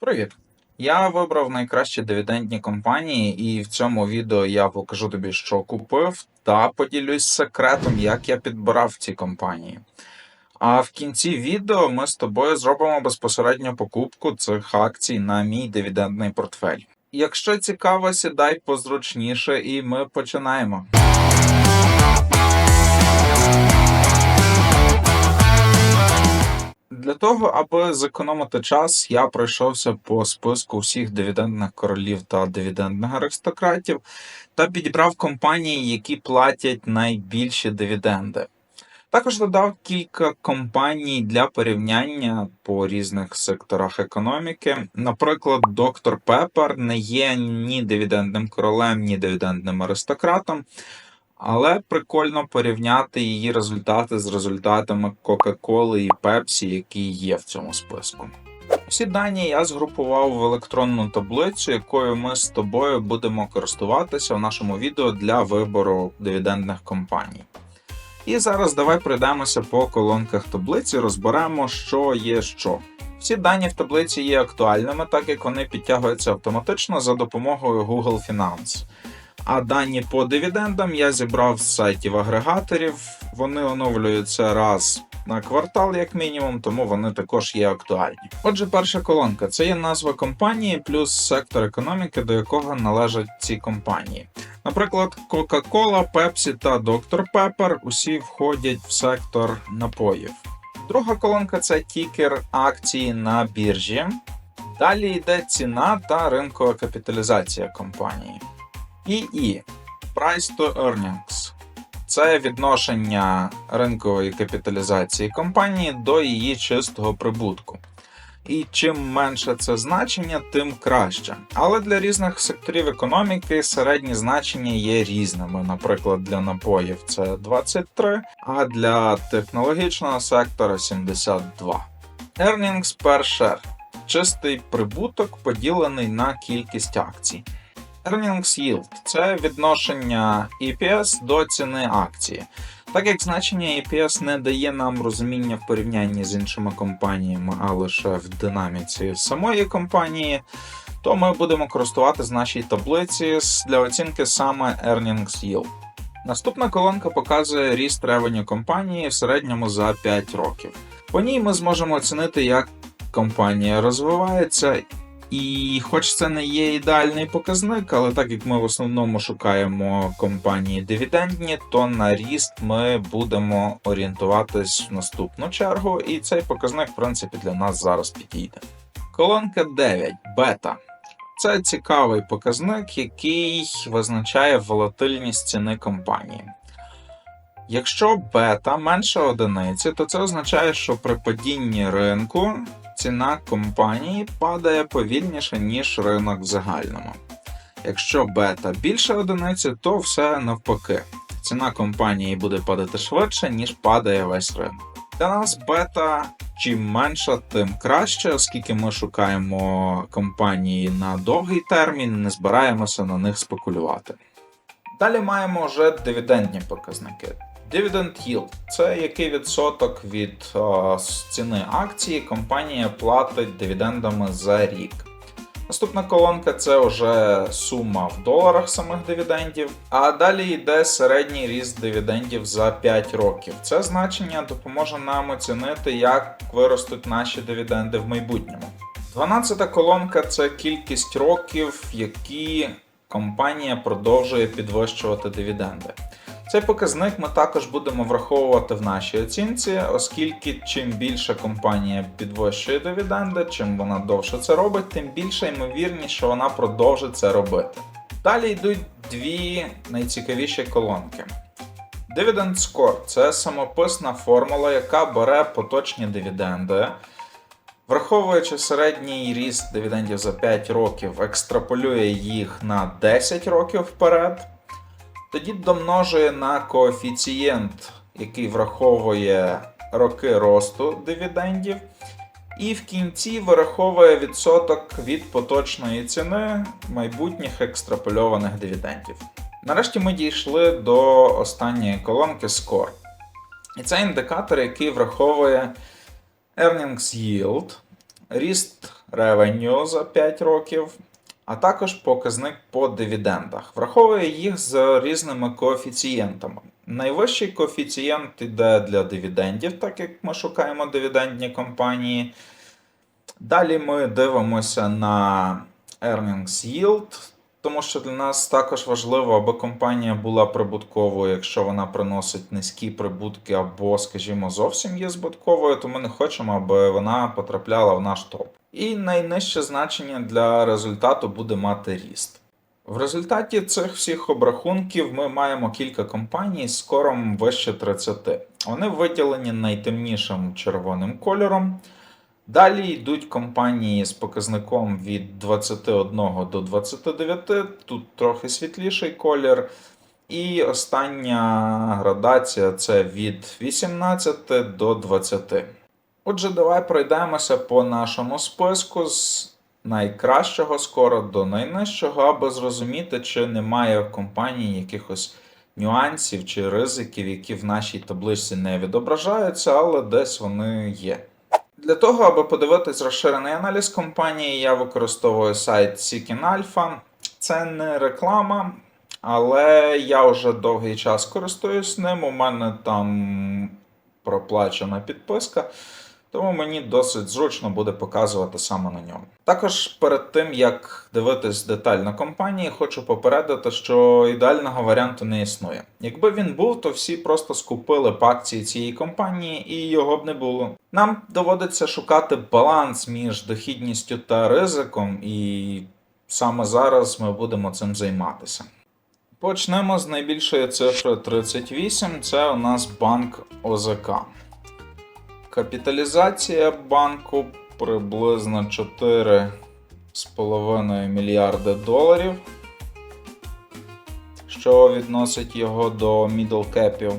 Привіт! Я вибрав найкращі дивідендні компанії, і в цьому відео я покажу тобі, що купив, та поділюсь секретом, як я підбирав ці компанії. А в кінці відео ми з тобою зробимо безпосередньо покупку цих акцій на мій дивідендний портфель. Якщо цікаво, сідай позручніше, і ми починаємо. Для того, аби зекономити час, я пройшовся по списку всіх дивідендних королів та дивідендних аристократів та підібрав компанії, які платять найбільші дивіденди. Також додав кілька компаній для порівняння по різних секторах економіки. Наприклад, Доктор Пеппер не є ні дивідендним королем, ні дивідендним аристократом. Але прикольно порівняти її результати з результатами Кока-Коли і Пепсі, які є в цьому списку. Всі дані я згрупував в електронну таблицю, якою ми з тобою будемо користуватися в нашому відео для вибору дивідендних компаній. І зараз давай пройдемося по колонках таблиці, розберемо, що є що. Всі дані в таблиці є актуальними, так як вони підтягуються автоматично за допомогою Google Finance. А дані по дивідендам я зібрав з сайтів агрегаторів. Вони оновлюються раз на квартал, як мінімум, тому вони також є актуальні. Отже, перша колонка це є назва компанії плюс сектор економіки, до якого належать ці компанії. Наприклад, Coca-Cola, Pepsi та Dr. Pepper усі входять в сектор напоїв. Друга колонка це тікер акції на біржі. Далі йде ціна та ринкова капіталізація компанії. ПІ Price to Earnings це відношення ринкової капіталізації компанії до її чистого прибутку. І чим менше це значення, тим краще. Але для різних секторів економіки середні значення є різними. Наприклад, для напоїв це 23, а для технологічного сектора 72. Earnings per share чистий прибуток поділений на кількість акцій. Earnings Yield – це відношення EPS до ціни акції. Так як значення EPS не дає нам розуміння в порівнянні з іншими компаніями, а лише в динаміці самої компанії, то ми будемо користуватися нашій таблиці для оцінки саме Earnings Yield. Наступна колонка показує ріст ревеню компанії в середньому за 5 років. По ній ми зможемо оцінити, як компанія розвивається і хоч це не є ідеальний показник, але так як ми в основному шукаємо компанії дивідендні, то на ріст ми будемо орієнтуватись в наступну чергу, і цей показник, в принципі, для нас зараз підійде. Колонка 9 бета. Це цікавий показник, який визначає волатильність ціни компанії. Якщо бета менше одиниці, то це означає, що при падінні ринку ціна компанії падає повільніше, ніж ринок в загальному. Якщо бета більше одиниці, то все навпаки. Ціна компанії буде падати швидше, ніж падає весь ринок. Для нас бета чим менша, тим краще, оскільки ми шукаємо компанії на довгий термін, не збираємося на них спекулювати. Далі маємо вже дивідендні показники. Dividend Yield – це який відсоток від ціни акції компанія платить дивідендами за рік. Наступна колонка це вже сума в доларах самих дивідендів. А далі йде середній ріст дивідендів за 5 років. Це значення допоможе нам оцінити, як виростуть наші дивіденди в майбутньому. 12 колонка це кількість років, які компанія продовжує підвищувати дивіденди. Цей показник ми також будемо враховувати в нашій оцінці, оскільки чим більше компанія підвищує дивіденди, чим вона довше це робить, тим більше ймовірність, що вона продовжить це робити. Далі йдуть дві найцікавіші колонки. Dividend Score це самописна формула, яка бере поточні дивіденди. Враховуючи середній ріст дивідендів за 5 років, екстраполює їх на 10 років вперед. Тоді домножує на коефіцієнт, який враховує роки росту дивідендів, і в кінці вираховує відсоток від поточної ціни майбутніх екстрапольованих дивідендів. Нарешті ми дійшли до останньої колонки Score. І це індикатор, який враховує Earnings Yield, ріст revenue за 5 років, а також показник по дивідендах. Враховує їх з різними коефіцієнтами. Найвищий коефіцієнт йде для дивідендів, так як ми шукаємо дивідендні компанії. Далі ми дивимося на earnings yield, тому що для нас також важливо, аби компанія була прибутковою. Якщо вона приносить низькі прибутки або, скажімо, зовсім є збитковою, то ми не хочемо, аби вона потрапляла в наш топ. І найнижче значення для результату буде мати ріст. В результаті цих всіх обрахунків ми маємо кілька компаній з скором вище 30. Вони виділені найтемнішим червоним кольором. Далі йдуть компанії з показником від 21 до 29, тут трохи світліший колір. І остання градація це від 18 до 20. Отже, давай пройдемося по нашому списку з найкращого скоро до найнижчого, аби зрозуміти, чи немає в компанії якихось нюансів чи ризиків, які в нашій табличці не відображаються, але десь вони є. Для того, аби подивитись розширений аналіз компанії, я використовую сайт Seeking Alpha. Це не реклама, але я вже довгий час користуюсь ним. У мене там проплачена підписка, тому мені досить зручно буде показувати саме на ньому. Також перед тим як дивитись детально компанії, хочу попередити, що ідеального варіанту не існує. Якби він був, то всі просто скупили б акції цієї компанії і його б не було. Нам доводиться шукати баланс між дохідністю та ризиком, і саме зараз ми будемо цим займатися. Почнемо з найбільшої цифри 38. Це у нас банк ОЗК. Капіталізація банку приблизно 4,5 мільярди доларів, що відносить його до middle capів.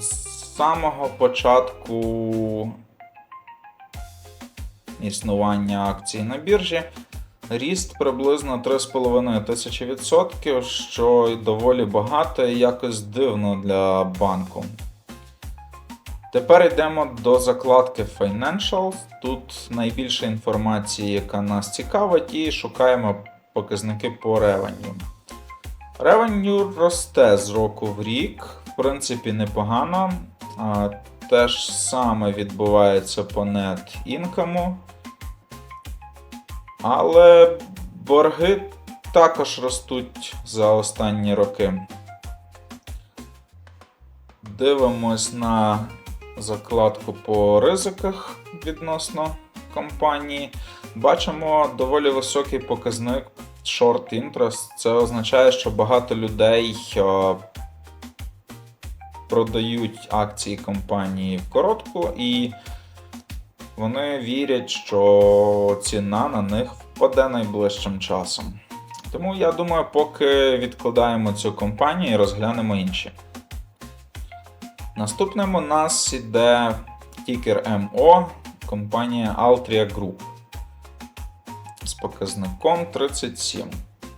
З самого початку існування акцій на біржі ріст приблизно 3,5 тисячі відсотків, що доволі багато і якось дивно для банку. Тепер йдемо до закладки Financials. Тут найбільше інформації, яка нас цікавить, і шукаємо показники по ревеню. Ревеню росте з року в рік, в принципі, непогано. Те ж саме відбувається по net інкому. Але борги також ростуть за останні роки. Дивимось на закладку по ризиках відносно компанії. Бачимо доволі високий показник short interest. Це означає, що багато людей е, продають акції компанії в коротку, і вони вірять, що ціна на них впаде найближчим часом. Тому я думаю, поки відкладаємо цю компанію і розглянемо інші. Наступним у нас іде тікер МО компанія Altria Group з показником 37.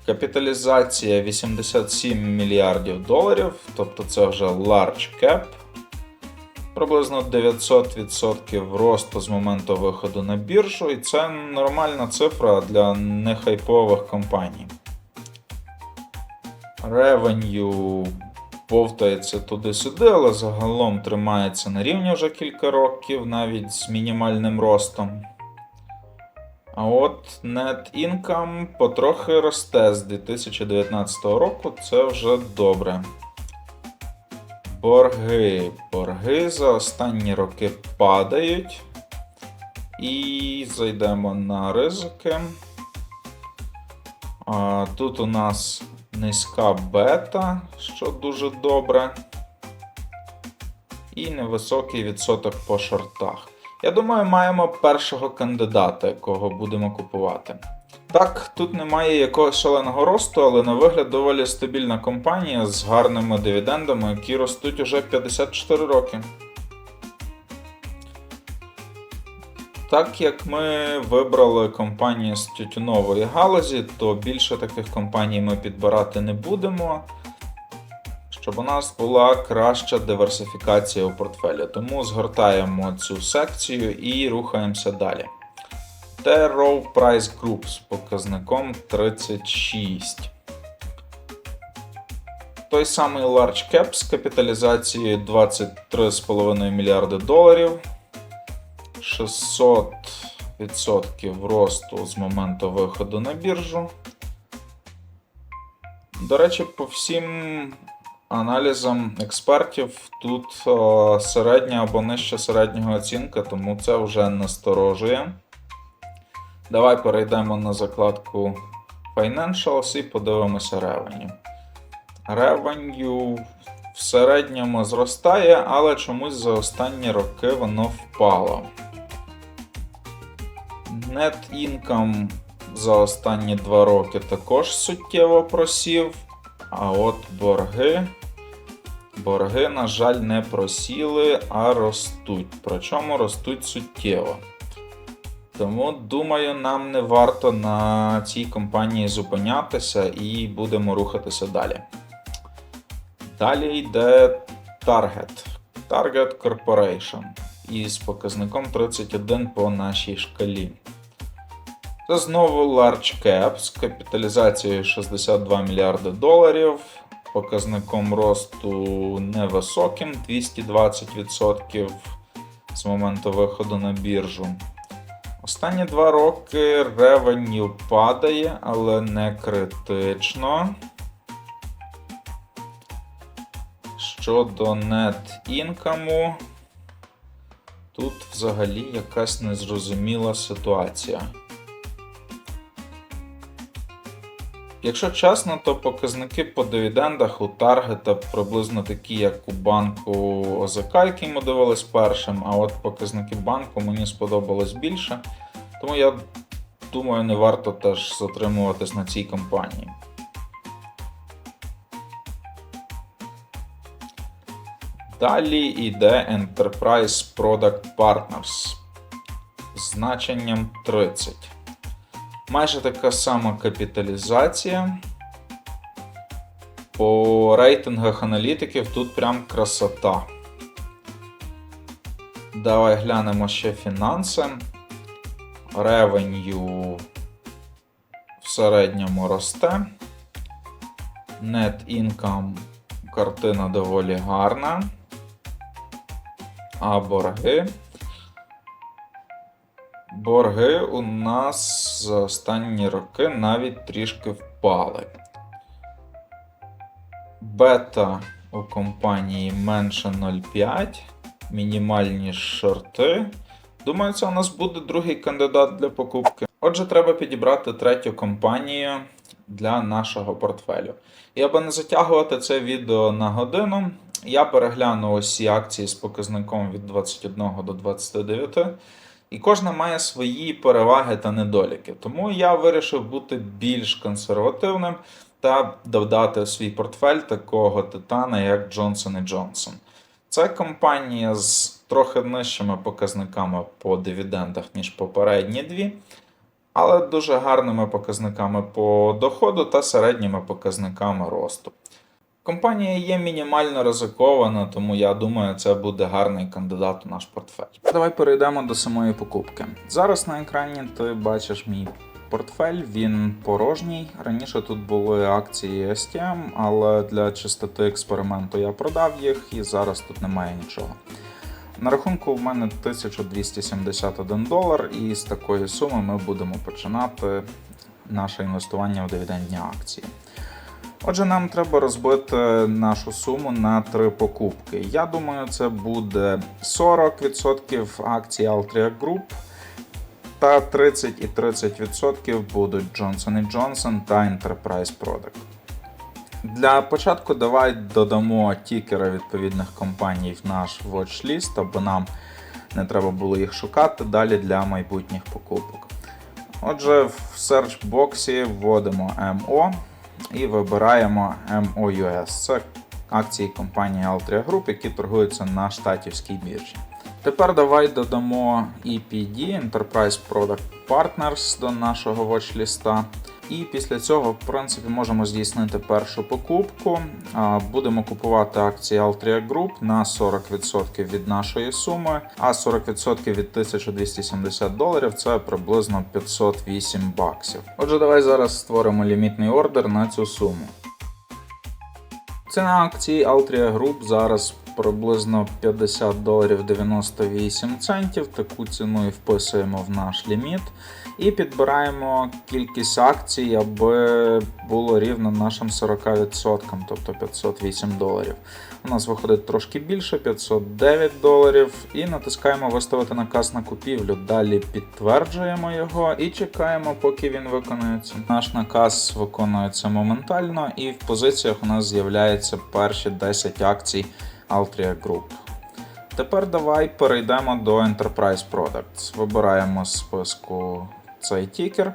Капіталізація 87 мільярдів доларів, тобто це вже large cap. Приблизно 900% росту з моменту виходу на біржу, і це нормальна цифра для нехайпових компаній. Revenue повтається туди-сюди, але загалом тримається на рівні вже кілька років, навіть з мінімальним ростом. А от Net Income потрохи росте з 2019 року, це вже добре. Борги. Борги за останні роки падають. І зайдемо на ризики. Тут у нас низька бета, що дуже добре. І невисокий відсоток по шортах. Я думаю, маємо першого кандидата, якого будемо купувати. Так, тут немає якогось шаленого росту, але на вигляд доволі стабільна компанія з гарними дивідендами, які ростуть уже 54 роки. Так як ми вибрали компанію з тютюнової галузі, то більше таких компаній ми підбирати не будемо, щоб у нас була краща диверсифікація у портфелі. Тому згортаємо цю секцію і рухаємося далі. T Row Price Group з показником 36. Той самий Large Cap з капіталізацією 23,5 мільярди доларів. 600% росту з моменту виходу на біржу. До речі, по всім аналізам експертів тут о, середня або нижче середнього оцінка, тому це вже насторожує. Давай перейдемо на закладку Financials і подивимося Revenue. Revenue в середньому зростає, але чомусь за останні роки воно впало. Net income за останні 2 роки також суттєво просів. А от борги. Борги, на жаль, не просіли, а ростуть. Причому ростуть суттєво. Тому, думаю, нам не варто на цій компанії зупинятися і будемо рухатися далі. Далі йде Target. Target Corporation із показником 31 по нашій шкалі. Це знову Large Cap з капіталізацією 62 мільярди доларів, показником росту невисоким 220% з моменту виходу на біржу. Останні два роки ревеню падає, але не критично. Щодо net income, тут взагалі якась незрозуміла ситуація. Якщо чесно, то показники по дивідендах у таргета приблизно такі, як у банку ОЗК, який ми дивились першим, а от показники банку мені сподобалось більше. Тому я думаю, не варто теж затримуватись на цій компанії. Далі йде Enterprise Product Partners з значенням 30. Майже така сама капіталізація. По рейтингах аналітиків тут прям красота. Давай глянемо ще фінанси. Ревеню в середньому росте. Net income картина доволі гарна. А борги. Борги у нас за останні роки навіть трішки впали. Бета у компанії менше 0,5, мінімальні шорти. Думаю, це у нас буде другий кандидат для покупки. Отже, треба підібрати третю компанію для нашого портфелю. І аби не затягувати це відео на годину, я перегляну усі акції з показником від 21 до 29. І кожна має свої переваги та недоліки. Тому я вирішив бути більш консервативним та додати в свій портфель такого титана, як Johnson Johnson. Це компанія з трохи нижчими показниками по дивідендах, ніж попередні дві, але дуже гарними показниками по доходу та середніми показниками росту. Компанія є мінімально ризикована, тому я думаю, це буде гарний кандидат у наш портфель. Давай перейдемо до самої покупки. Зараз на екрані ти бачиш мій портфель, він порожній. Раніше тут були акції STM, але для чистоти експерименту я продав їх і зараз тут немає нічого. На рахунку в мене 1271 долар, і з такої суми ми будемо починати наше інвестування в дивідендні акції. Отже, нам треба розбити нашу суму на три покупки. Я думаю, це буде 40% акцій Altria Group та 30 і 30% будуть Johnson Johnson та Enterprise Product. Для початку давай додамо тікери відповідних компаній в наш watchlist, аби нам не треба було їх шукати далі для майбутніх покупок. Отже, в search боксі вводимо MO і вибираємо MOUS. Це акції компанії Altria Group, які торгуються на штатівській біржі. Тепер давай додамо EPD Enterprise Product Partners до нашого watchlist. І після цього, в принципі, можемо здійснити першу покупку. Будемо купувати акції Altria Group на 40% від нашої суми, а 40% від 1270 доларів це приблизно 508 баксів. Отже, давай зараз створимо лімітний ордер на цю суму. Ціна акції Altria Group зараз приблизно 50 доларів 98 центів. Таку ціну і вписуємо в наш ліміт. І підбираємо кількість акцій, аби було рівно нашим 40%, тобто 508 доларів. У нас виходить трошки більше 509 доларів. І натискаємо виставити наказ на купівлю. Далі підтверджуємо його і чекаємо, поки він виконується. Наш наказ виконується моментально, і в позиціях у нас з'являються перші 10 акцій Altria Group. Тепер давай перейдемо до Enterprise Products. Вибираємо з списку цей тікер.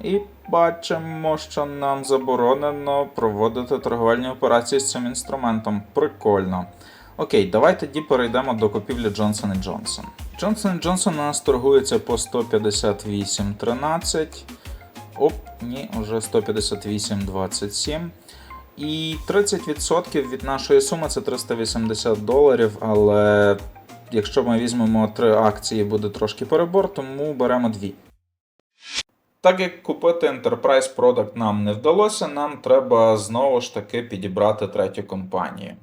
І бачимо, що нам заборонено проводити торговельні операції з цим інструментом. Прикольно. Окей, давай тоді перейдемо до купівлі Johnson Johnson. Johnson Johnson у нас торгується по 158.13. Оп, ні, уже 158.27. І 30% від нашої суми це 380 доларів, але якщо ми візьмемо три акції, буде трошки перебор, тому беремо дві. Так як купити Enterprise Product нам не вдалося, нам треба знову ж таки підібрати третю компанію.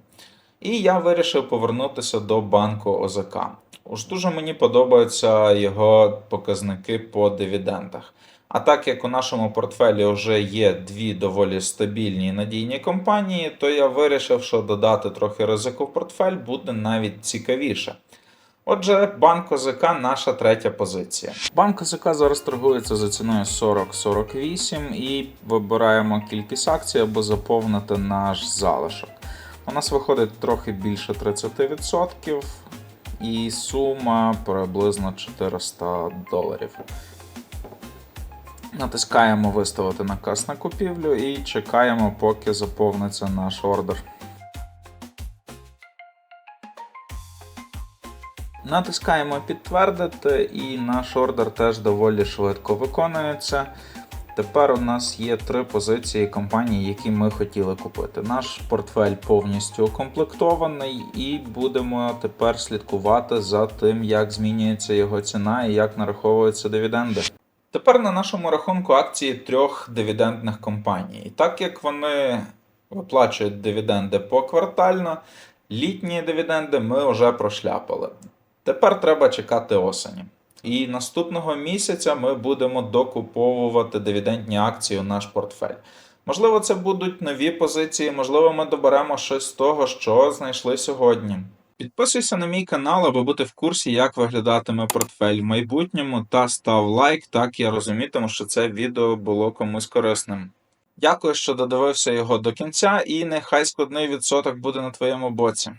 І я вирішив повернутися до банку ОЗК. Уж дуже мені подобаються його показники по дивідендах. А так як у нашому портфелі вже є дві доволі стабільні і надійні компанії, то я вирішив, що додати трохи ризику в портфель буде навіть цікавіше. Отже, банк ОЗК наша третя позиція. Банк ОЗК зараз торгується за ціною 40-48 і вибираємо кількість акцій, аби заповнити наш залишок. У нас виходить трохи більше 30% і сума приблизно 400 доларів. Натискаємо виставити наказ на купівлю і чекаємо, поки заповниться наш ордер. Натискаємо підтвердити, і наш ордер теж доволі швидко виконується. Тепер у нас є три позиції компаній, які ми хотіли купити. Наш портфель повністю укомплектований, і будемо тепер слідкувати за тим, як змінюється його ціна і як нараховуються дивіденди. Тепер на нашому рахунку акції трьох дивідендних компаній. І так як вони виплачують дивіденди поквартально, літні дивіденди ми вже прошляпали. Тепер треба чекати осені. І наступного місяця ми будемо докуповувати дивідендні акції у наш портфель. Можливо, це будуть нові позиції, можливо, ми доберемо щось з того, що знайшли сьогодні. Підписуйся на мій канал, аби бути в курсі, як виглядатиме портфель в майбутньому, та став лайк, так я розумітиму, що це відео було комусь корисним. Дякую, що додивився його до кінця, і нехай складний відсоток буде на твоєму боці.